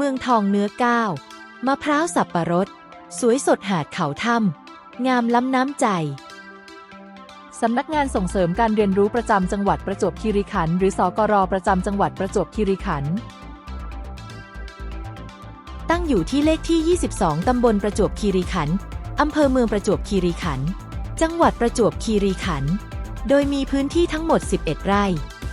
เมืองทองเนื้อก้าวมะพร้าวสับปะรด สวยสดหาดเขาถ้ำงามล้ำน้ำใจ สำนักงานส่งเสริมการเรียนรู้ประจำจังหวัดประจวบคีรีขันธ์หรือสกรประจำจังหวัดประจวบคีรีขันธ์ตั้งอยู่ที่เลขที่ 22 ตำบลประจวบคีรีขันธ์อำเภอเมืองประจวบคีรีขันธ์จังหวัดประจวบคีรีขันธ์โดยมีพื้นที่ทั้งหมด 11 ไร่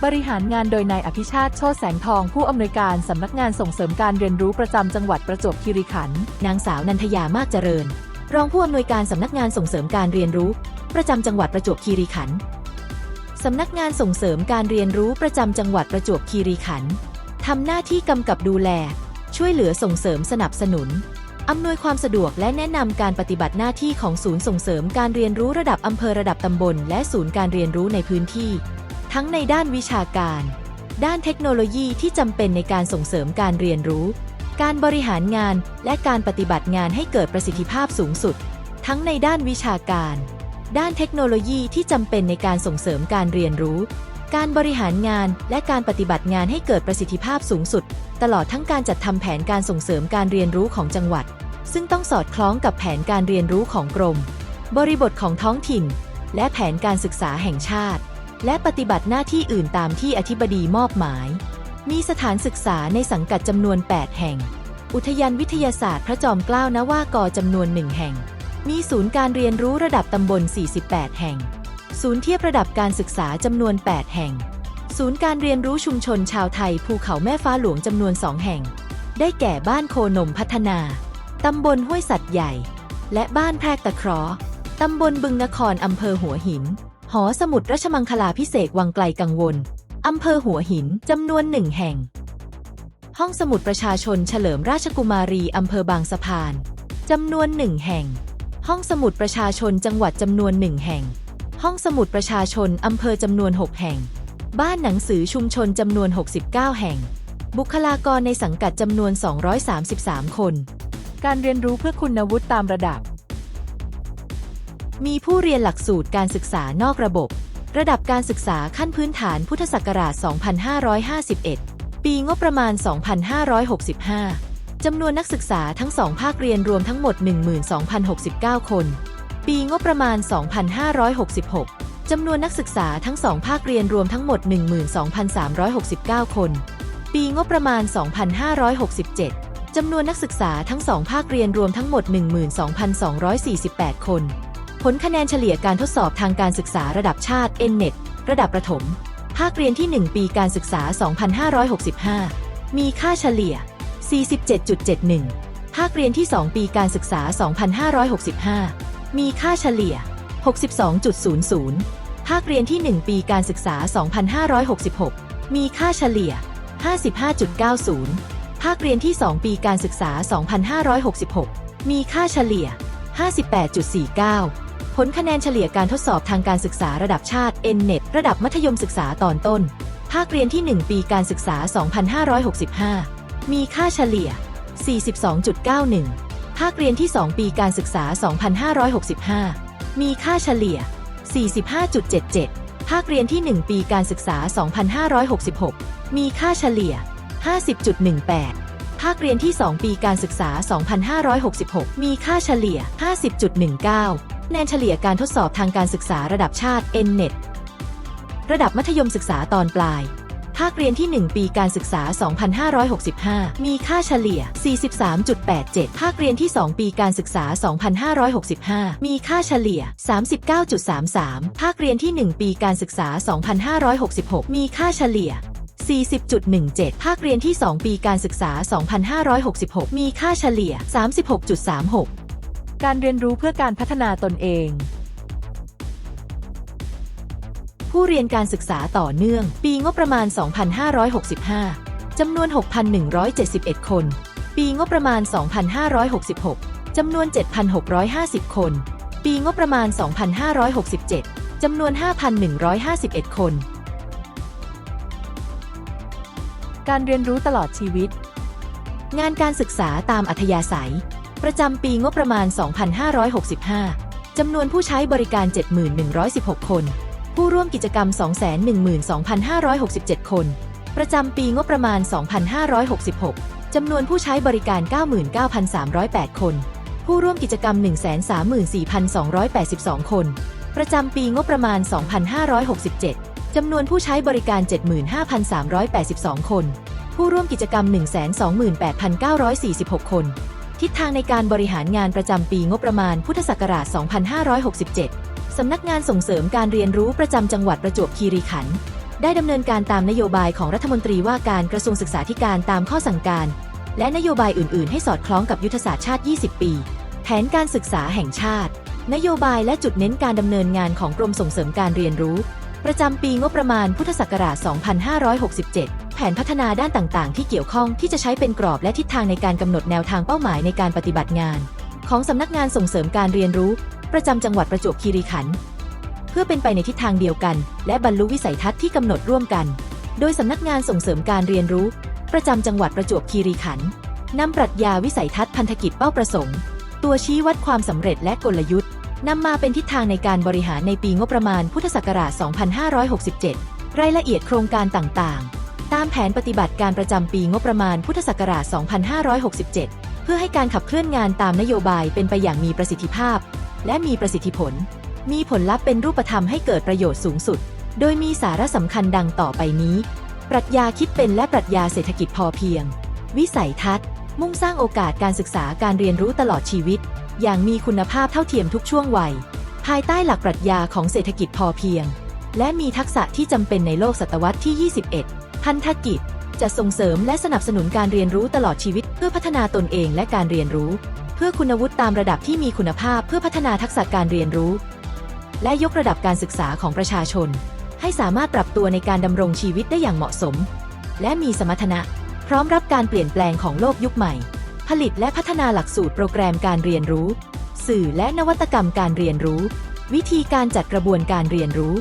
บริหารงานโดยนายอภิชาติโชติแสงทอง ผู้อำนวยการสำนักงานส่งเสริมการเรียนรู้ประจำจังหวัดประจวบคีรีขันธ์นางสาวนันทยามากเจริญ รองผู้อำนวยการสำนักงานส่งเสริมการเรียนรู้ ประจำจังหวัดประจวบคีรีขันธ์สำนักงานส่งเสริมการเรียนรู้ประจำจังหวัดประจวบคีรีขันธ์ทำหน้าที่กำกับดูแล ช่วยเหลือส่งเสริมสนับสนุนอำนวยความสะดวกและแนะนำการปฏิบัติหน้าที่ของศูนย์ส่งเสริมการเรียนรู้ระดับอำเภอระดับตำบล และศูนย์การเรียนรู้ในพื้นที่ ทั้งในด้านวิชาการ ด้านเทคโนโลยีที่จำเป็นในการส่งเสริมการเรียนรู้ การบริหารงานและการปฏิบัติงานให้เกิดประสิทธิภาพสูงสุด ทั้งในด้านวิชาการ ด้านเทคโนโลยีที่จำเป็นในการส่งเสริมการเรียนรู้ การบริหารงานและการปฏิบัติงานให้เกิดประสิทธิภาพสูงสุด ตลอดทั้งการจัดทำแผนการส่งเสริมการเรียนรู้ของจังหวัด ซึ่งต้องสอดคล้องกับแผนการเรียนรู้ของกรม บริบทของท้องถิ่น และแผนการศึกษาแห่งชาติ และปฏิบัติหน้าที่อื่นตามที่อธิบดีมอบหมาย มีสถานศึกษาในสังกัดจำนวน 8 แห่ง อุทยานวิทยาศาสตร์พระจอมเกล้านวากรจำนวนหนึ่งแห่ง มีศูนย์การเรียนรู้ระดับตำบล 48 แห่ง ศูนย์เทียบระดับการศึกษาจำนวน 8 แห่ง ศูนย์การเรียนรู้ชุมชนชาวไทยภูเขาแม่ฟ้าหลวงจำนวน2แห่ง ได้แก่บ้านโคนมพัฒนาตำบลห้วยสัตว์ใหญ่ และบ้านแพรกตะเคราะห์ตำบลบึงนครอำเภอหัวหิน หอสมุดราชมังคลาพิเศษวังไกลกังวล อำเภอหัวหิน จำนวนหนึ่งแห่ง ห้องสมุดประชาชนเฉลิมราชกุมารี อำเภอบางสะพาน จำนวนหนึ่งแห่ง ห้องสมุดประชาชนจังหวัดจำนวนหนึ่งแห่ง ห้องสมุดประชาชน อำเภอจำนวน 6 แห่ง บ้านหนังสือชุมชนจำนวน 69 แห่ง บุคลากรในสังกัดจำนวน 233 คน การเรียนรู้เพื่อคุณวุฒิตามระดับ มีผู้เรียนหลักสูตรการศึกษานอกระบบ ระดับการศึกษาขั้นพื้นฐานพุทธศักราช 2551 ปีงบประมาณ 2565 จำนวนนักศึกษาทั้งสองภาคเรียนรวมทั้งหมด 12,069 คน ปีงบประมาณ 2566 จำนวนนักศึกษาทั้งสองภาคเรียนรวมทั้งหมด 12,369 คน ปีงบประมาณ 2567จำนวนนักศึกษาทั้งสองภาคเรียนรวมทั้งหมด 12,248 คน ลคะแนนเฉลี่ยการทดสอบทางการศึกษาระดับชาติ N-NET ระดับประถม ภาคเรียนที่ 1 ปีการศึกษา 2565 มีค่าเฉลี่ย 47.71 ภาคเรียนที่ 2 ปีการศึกษา 2565 มีค่าเฉลี่ย 62.00 ภาคเรียนที่ 1 ปีการศึกษา 2566 มีค่าเฉลี่ย 55.90 ภาคเรียนที่ 2 ปีการศึกษา 2566 มีค่าเฉลี่ย 58.49 ผลคะแนนเฉลี่ยการทดสอบทางการศึกษาระดับชาติ N-NET ระดับมัธยมศึกษาตอนต้น ภาคเรียนที่ 1 ปีการศึกษา 2565 มีค่าเฉลี่ย 42.91 ภาคเรียนที่ 2 ปีการศึกษา 2565 มีค่าเฉลี่ย 45.77 ภาคเรียนที่ 1 ปีการศึกษา 2566 มีค่าเฉลี่ย 50.18 ภาคเรียนที่ 2 ปีการศึกษา 2566 มีค่าเฉลี่ย 50.19 แนนเฉลี่ยการทดสอบทางการศึกษาระดับชาติ N-NET ระดับมัธยมศึกษาตอนปลาย ภาคเรียนที่ 1 ปีการศึกษา 2565 มีค่าเฉลี่ย 43.87 ภาคเรียนที่ 2 ปีการศึกษา 2565 มีค่าเฉลี่ย 39.33 ภาคเรียนที่ 1 ปีการศึกษา 2566 มีค่าเฉลี่ย40.17 ภาคเรียนที่ 2 ปีการศึกษา 2566 มีค่าเฉลี่ย 36.36 การเรียนรู้เพื่อการพัฒนาตนเอง ผู้เรียนการศึกษาต่อเนื่อง ปีงบประมาณ 2565 จำนวน 6,171 คน ปีงบประมาณ 2566 จำนวน 7,650 คน ปีงบประมาณ 2567 จำนวน 5,151 คน การเรียนรู้ตลอดชีวิต งานการศึกษาตามอัธยาศัย ประจำปีงบประมาณ 2565 จำนวนผู้ใช้บริการ 7,116 คน ผู้ร่วมกิจกรรม 212,567 คน ประจำปีงบประมาณ 2566 จำนวนผู้ใช้บริการ 99,308 คน ผู้ร่วมกิจกรรม 134,282 คน ประจำปีงบประมาณ 2567 จำนวนผู้ใช้บริการ 75,382 คน ผู้ร่วมกิจกรรม 128,946 คน ทิศทางในการบริหารงานประจำปีงบประมาณพุทธศักราช 2567 สำนักงานส่งเสริมการเรียนรู้ประจำจังหวัดประจวบคีรีขันธ์ได้ดำเนินการตามนโยบายของรัฐมนตรีว่าการกระทรวงศึกษาธิการตามข้อสั่งการ และนโยบายอื่น ๆ ให้สอดคล้องกับยุทธศาสตร์ชาติ 20 ปี แผนการศึกษาแห่งชาติ นโยบายและจุดเน้นการดำเนินงานของกรมส่งเสริมการเรียนรู้ ประจำปีงบประมาณพุทธศักราช 2567 แผนพัฒนาด้านต่างๆ ที่เกี่ยวข้องที่จะใช้เป็นกรอบและทิศทางในการกำหนดแนวทางเป้าหมายในการปฏิบัติงาน ของสำนักงานส่งเสริมการเรียนรู้ ประจำจังหวัดประจวบคีรีขันธ์เพื่อเป็นไปในทิศทางเดียวกัน และบรรลุวิสัยทัศน์ที่กำหนดร่วมกัน โดยสำนักงานส่งเสริมการเรียนรู้ ประจำจังหวัดประจวบคีรีขันธ์นำปรัชญาวิสัยทัศน์พันธกิจเป้าประสงค์ ตัวชี้วัดความสำเร็จและกลยุทธ์นำมาเป็นทิศทางในการบริหารในปีงบประมาณพุทธศักราช 2567 รายละเอียดโครงการต่างๆ ตามแผนปฏิบัติการประจำปีงบประมาณพุทธศักราช 2567 เพื่อให้การขับเคลื่อนงานตามนโยบายเป็นไปอย่างมีประสิทธิภาพ และมีประสิทธิผล มีผลลัพธ์เป็นรูปธรรมให้เกิดประโยชน์สูงสุด โดยมีสาระสำคัญดังต่อไปนี้ ปรัชญาคิดเป็นและปรัชญาเศรษฐกิจพอเพียง วิสัยทัศน์ มุ่งสร้างโอกาสการศึกษาการเรียนรู้ตลอดชีวิต อย่างมีคุณภาพเท่าเทียมทุกช่วงวัย ภายใต้หลักปรัชญาของเศรษฐกิจพอเพียง และมีทักษะที่จำเป็นในโลกศตวรรษที่ 21 พันธกิจจะส่งเสริมและสนับสนุนการเรียนรู้ตลอดชีวิต เพื่อพัฒนาตนเองและการเรียนรู้ เพื่อคุณวุฒิตามระดับที่มีคุณภาพเพื่อพัฒนาทักษะการเรียนรู้ และยกระดับการศึกษาของประชาชน ให้สามารถปรับตัวในการดำรงชีวิตได้อย่างเหมาะสม และมีสมรรถนะ พร้อมรับการเปลี่ยนแปลงของโลกยุคใหม่ ผลิตและพัฒนาหลักสูตรโปรแกรมการเรียนรู้ สื่อและนวัตกรรมการเรียนรู้ วิธีการจัดกระบวนการเรียนรู้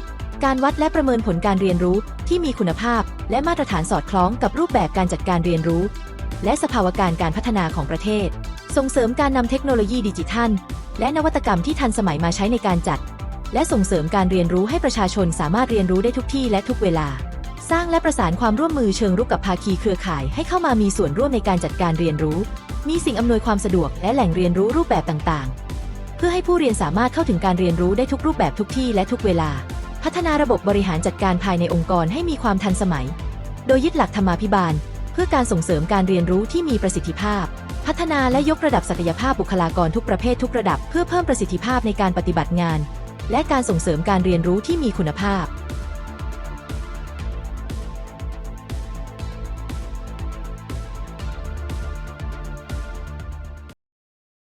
การวัดและประเมินผลการเรียนรู้ที่มีคุณภาพ และมาตรฐานสอดคล้องกับรูปแบบการจัดการเรียนรู้ และสภาวะการการพัฒนาของประเทศ ส่งเสริมการนำเทคโนโลยีดิจิทัล และนวัตกรรมที่ทันสมัยมาใช้ในการจัด และส่งเสริมการเรียนรู้ให้ประชาชนสามารถเรียนรู้ได้ทุกที่และทุกเวลา สร้างและประสานความร่วมมือเชิงรุกกับภาคีเครือข่ายให้เข้ามามีส่วนร่วมในการจัดการเรียนรู้ มีสิ่งอำนวยความสะดวกและแหล่งเรียนรู้รูปแบบต่างๆ เพื่อให้ผู้เรียนสามารถเข้าถึงการเรียนรู้ได้ทุกรูปแบบทุกที่และทุกเวลา พัฒนาระบบบริหารจัดการภายในองค์กรให้มีความทันสมัย โดยยึดหลักธรรมาภิบาล เพื่อการส่งเสริมการเรียนรู้ที่มีประสิทธิภาพ พัฒนาและยกระดับศักยภาพบุคลากรทุกประเภททุกระดับ เพื่อเพิ่มประสิทธิภาพในการปฏิบัติงาน และการส่งเสริมการเรียนรู้ที่มีคุณภาพ